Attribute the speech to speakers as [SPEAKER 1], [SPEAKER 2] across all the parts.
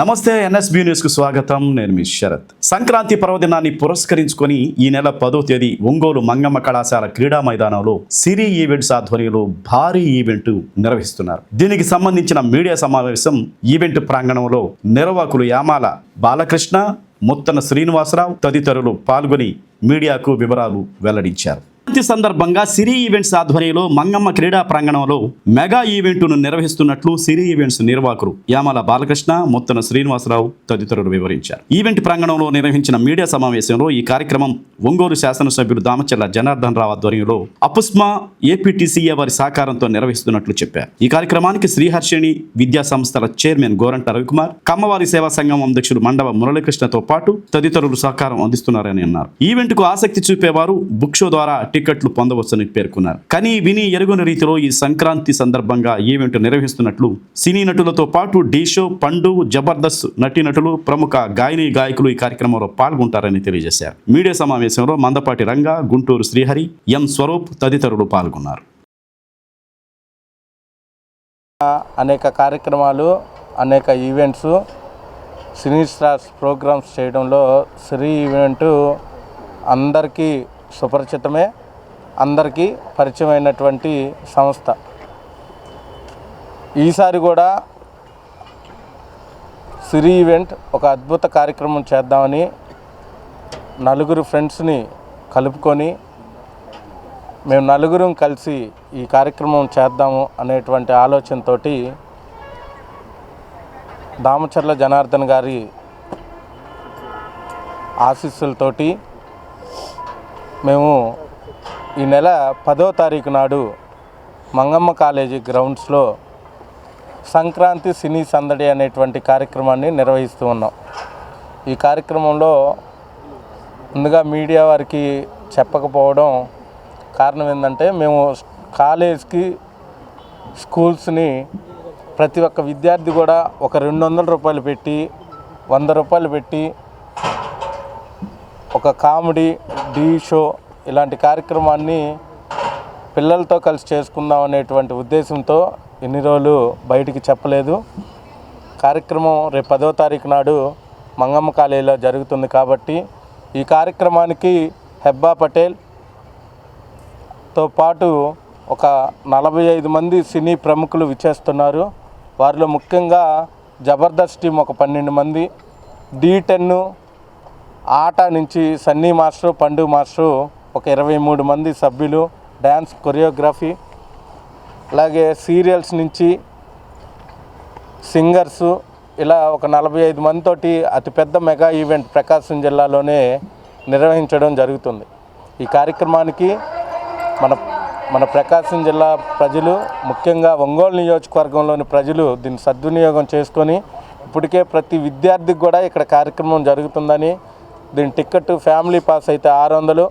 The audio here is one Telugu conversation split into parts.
[SPEAKER 1] నమస్తే ఎన్ఎస్బి న్యూస్కు స్వాగతం. నేను మీ శరత్. సంక్రాంతి పర్వదినాన్ని పురస్కరించుకొని ఈ నెల పదో తేదీ ఒంగోలు మంగమ్మ కళాశాల క్రీడా మైదానంలో సిరి ఈవెంట్స్ ఆధ్వర్యంలో భారీ ఈవెంట్ నిర్వహిస్తున్నారు. దీనికి సంబంధించిన మీడియా సమావేశం ఈవెంట్ ప్రాంగణంలో నిర్వాహకులు యామాల బాలకృష్ణ ముత్తన శ్రీనివాసరావు తదితరులు పాల్గొని మీడియాకు వివరాలు వెల్లడించారు. సందర్భంగా సిరి ఈవెంట్స్ ఆధ్వర్యంలో మంగమ్మ క్రీడా ప్రాంగణంలో మెగా ఈవెంట్ను నిర్వహిస్తున్నట్లు సిరి ఈవెంట్స్ నిర్వాహకులు యామల బాలకృష్ణ ముత్తన శ్రీనివాసరావు తదితరులు వివరించారు. ఈవెంట్ ప్రాంగణంలో నిర్వహించిన మీడియా సమావేశంలో ఈ కార్యక్రమం ఒంగోలు శాసనసభ్యులు దామచర్ల జనార్దన్ రావు ఆధ్వర్యంలో అపుస్మా ఏపీటీసీఏ వారి సహకారంతో నిర్వహిస్తున్నట్లు చెప్పారు. ఈ కార్యక్రమానికి శ్రీహర్షిణి విద్యా సంస్థల చైర్మన్ గోరంట రవికుమార్ కమ్మవారి సేవా సంఘం అధ్యక్షుడు మండవ మురళీకృష్ణతో పాటు తదితరులు సహకారం అందిస్తున్నారని అన్నారు. ఈవెంట్కు ఆసక్తి చూపేవారు బుక్ షో ద్వారా టికెట్లు పొందవచ్చని పేర్కొన్నారు. కానీ విని ఎరుగని రీతిలో ఈ సంక్రాంతి సందర్భంగా ఈవెంట్ నిర్వహిస్తున్నట్లు సినీ నటులతో పాటు డీ షో పండు జబర్దస్త్ నటీనటులు ప్రముఖ గాయని గాయకులు ఈ కార్యక్రమంలో పాల్గొంటారని తెలియజేశారు. మీడియా సమావేశంలో మందపాటి రంగా గుంటూరు శ్రీహరి ఎం స్వరూప్ తదితరులు పాల్గొన్నారు.
[SPEAKER 2] అనేక కార్యక్రమాలు అనేక ఈవెంట్స్ సినీ స్టార్స్ ప్రోగ్రామ్స్ చేయడంలో శ్రీ ఈవెంట్ అందరికీ సుపరిచితమే. అందరికీ పరిచయమైనటువంటి సంస్థ. ఈసారి కూడా సిరి ఈవెంట్ ఒక అద్భుత కార్యక్రమం చేద్దామని నలుగురు ఫ్రెండ్స్ని కలుపుకొని మేము నలుగురం కలిసి ఈ కార్యక్రమం చేద్దాము అనేటువంటి ఆలోచనతోటి దామచర్ల జనార్దన్ గారి ఆశీస్సులతోటి మేము ఈ నెల పదో తారీఖు నాడు మంగమ్మ కాలేజీ గ్రౌండ్స్లో సంక్రాంతి సినీ సందడి అనేటువంటి కార్యక్రమాన్ని నిర్వహిస్తూ ఉన్నాం. ఈ కార్యక్రమంలో ముందుగా మీడియా వారికి చెప్పకపోవడం కారణం ఏంటంటే మేము కాలేజ్కి స్కూల్స్ని ప్రతి ఒక్క విద్యార్థి కూడా ఒక రెండు వందల రూపాయలు పెట్టి వంద రూపాయలు పెట్టి ఒక కామెడీ డీ షో ఇలాంటి కార్యక్రమాన్ని పిల్లలతో కలిసి చేసుకుందాం అనేటువంటి ఉద్దేశంతో ఎన్ని రోజులు బయటికి చెప్పలేదు. కార్యక్రమం రేపు పదో తారీఖు నాడు మంగమ్మ కాలేజీలో జరుగుతుంది కాబట్టి ఈ కార్యక్రమానికి హెబ్బా పటేల్తో పాటు ఒక నలభై ఐదు మంది సినీ ప్రముఖులు విచ్చేస్తున్నారు. వారిలో ముఖ్యంగా జబర్దస్త్ టీం ఒక పన్నెండు మంది డి టెన్ ఆట నుంచి సన్నీ మాస్టర్ పండు మాస్టరు ఒక ఇరవై మూడు మంది సభ్యులు డ్యాన్స్ కొరియోగ్రఫీ అలాగే సీరియల్స్ నుంచి సింగర్స్ ఇలా ఒక నలభై ఐదు మందితోటి అతిపెద్ద మెగా ఈవెంట్ ప్రకాశం జిల్లాలోనే నిర్వహించడం జరుగుతుంది. ఈ కార్యక్రమానికి మన మన ప్రకాశం జిల్లా ప్రజలు ముఖ్యంగా ఒంగోలు నియోజకవర్గంలోని ప్రజలు దీన్ని సద్వినియోగం చేసుకొని ఇప్పటికే ప్రతి విద్యార్థికి కూడా ఇక్కడ కార్యక్రమం జరుగుతుందని దీని టికెట్ ఫ్యామిలీ పాస్ అయితే ఆరు వందలు.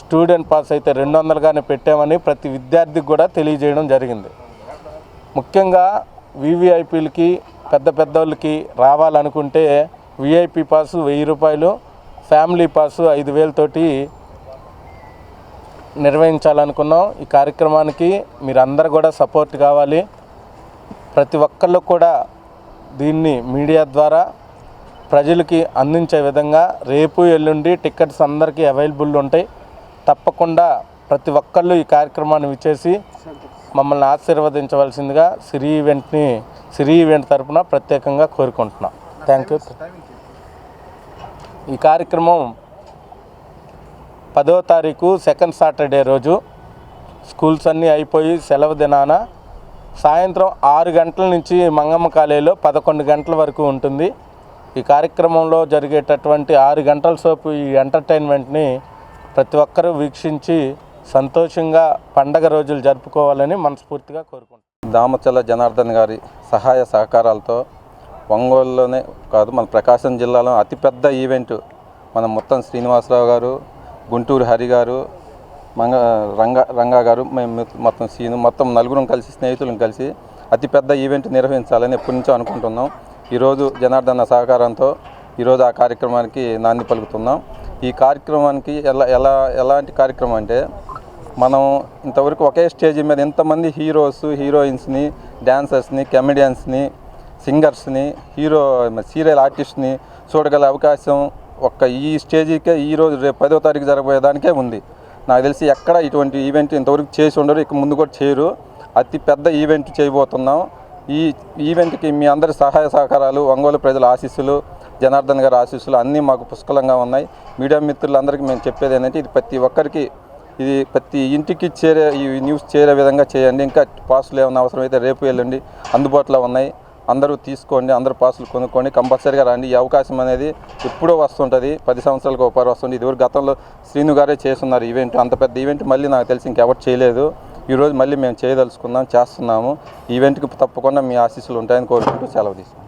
[SPEAKER 2] స్టూడెంట్ పాస్ అయితే రెండు వందలుగానే పెట్టామని ప్రతి విద్యార్థికి కూడా తెలియజేయడం జరిగింది. ముఖ్యంగా వివిఐపీలకి పెద్ద పెద్దోళ్ళకి రావాలనుకుంటే విఐపి పాసు వెయ్యి రూపాయలు ఫ్యామిలీ పాసు ఐదు వేలతోటి నిర్వహించాలనుకున్నాం. ఈ కార్యక్రమానికి మీరందరూ కూడా సపోర్ట్ కావాలి. ప్రతి ఒక్కళ్ళు కూడా దీన్ని మీడియా ద్వారా ప్రజలకి అందించే విధంగా రేపు ఎల్లుండి టికెట్స్ అందరికీ అవైలబుల్ ఉంటాయి. తప్పకుండా ప్రతి ఒక్కళ్ళు ఈ కార్యక్రమాన్ని విచ్చేసి మమ్మల్ని ఆశీర్వదించవలసిందిగా సిరి ఈవెంట్ని సిరి ఈవెంట్ తరపున ప్రత్యేకంగా కోరుకుంటున్నాం. థ్యాంక్ యూ ఈ కార్యక్రమం పదో తారీఖు సెకండ్ సాటర్డే రోజు. స్కూల్స్ అన్నీ అయిపోయి సెలవు దినాన సాయంత్రం ఆరు గంటల నుంచి మంగమ్మ కాలేజీలో పదకొండు గంటల వరకు ఉంటుంది. ఈ కార్యక్రమంలో జరిగేటటువంటి ఆరు గంటల సోపు ఈ ఎంటర్టైన్మెంట్ని ప్రతి ఒక్కరూ వీక్షించి సంతోషంగా పండగ రోజులు జరుపుకోవాలని మనస్ఫూర్తిగా కోరుకుంటున్నాం.
[SPEAKER 3] దామచల జనార్దన్ గారి సహాయ సహకారాలతో ఒంగోలులోనే కాదు మన ప్రకాశం జిల్లాలో అతిపెద్ద ఈవెంట్ మన మొత్తం శ్రీనివాసరావు గారు గుంటూరు హరి గారు మంగ రంగ రంగా గారు మేము మొత్తం సీను మొత్తం నలుగురం కలిసి స్నేహితులను కలిసి అతిపెద్ద ఈవెంట్ నిర్వహించాలని ఎప్పటి నుంచో అనుకుంటున్నాం. ఈరోజు జనార్దన సహకారంతో ఈరోజు ఆ కార్యక్రమానికి నాంది పలుకుతున్నాం. ఈ కార్యక్రమానికి ఎలా ఎలా ఎలాంటి కార్యక్రమం అంటే మనం ఇంతవరకు ఒకే స్టేజ్ మీద ఇంతమంది హీరోస్ హీరోయిన్స్ని డ్యాన్సర్స్ని కమెడియన్స్ని సింగర్స్ని హీరో సీరియల్ ఆర్టిస్ట్ని చూడగల అవకాశం ఒక్క ఈ స్టేజీకే ఈరోజు రేపు పదో తారీఖు జరగబోయేదానికే ఉంది. నాకు తెలిసి ఎక్కడ ఇటువంటి ఈవెంట్ ఇంతవరకు చేసి ఉండరు ఇక ముందు కూడా చేయరు. అతి పెద్ద ఈవెంట్ చేయబోతున్నాం. ఈ ఈవెంట్కి మీ అందరి సహాయ సహకారాలు ఒంగోలు ప్రజల ఆశీస్సులు జనార్దన్ గారి ఆశీస్సులు అన్నీ మాకు పుష్కలంగా ఉన్నాయి. మీడియా మిత్రులందరికీ మేము చెప్పేది ఏంటంటే ఇది ప్రతి ఒక్కరికి ఇది ప్రతి ఇంటికి చేరే ఈ న్యూస్ చేరే విధంగా చేయండి. ఇంకా పాసులు ఏమైనా అవసరమైతే రేపు వెళ్ళండి. అందుబాటులో ఉన్నాయి. అందరూ తీసుకోండి అందరూ పాసులు కొనుక్కోండి. కంపల్సరీగా రండి. ఈ అవకాశం అనేది ఎప్పుడో వస్తుంటుంది. పది సంవత్సరాలకు ఒకసారి వస్తుంది. ఇదివరకు గతంలో శ్రీను గారే చేస్తున్నారు ఈవెంట్. అంత పెద్ద ఈవెంట్ మళ్ళీ నాకు తెలిసి ఇంకెవరు చేయలేదు. ఈరోజు మళ్ళీ మేము చేయదలుచుకున్నాం చేస్తున్నాము. ఈవెంట్కి తప్పకుండా మీ ఆశీస్సులు ఉంటాయని కోరుకుంటూ సెలవు తీసుకుంటాం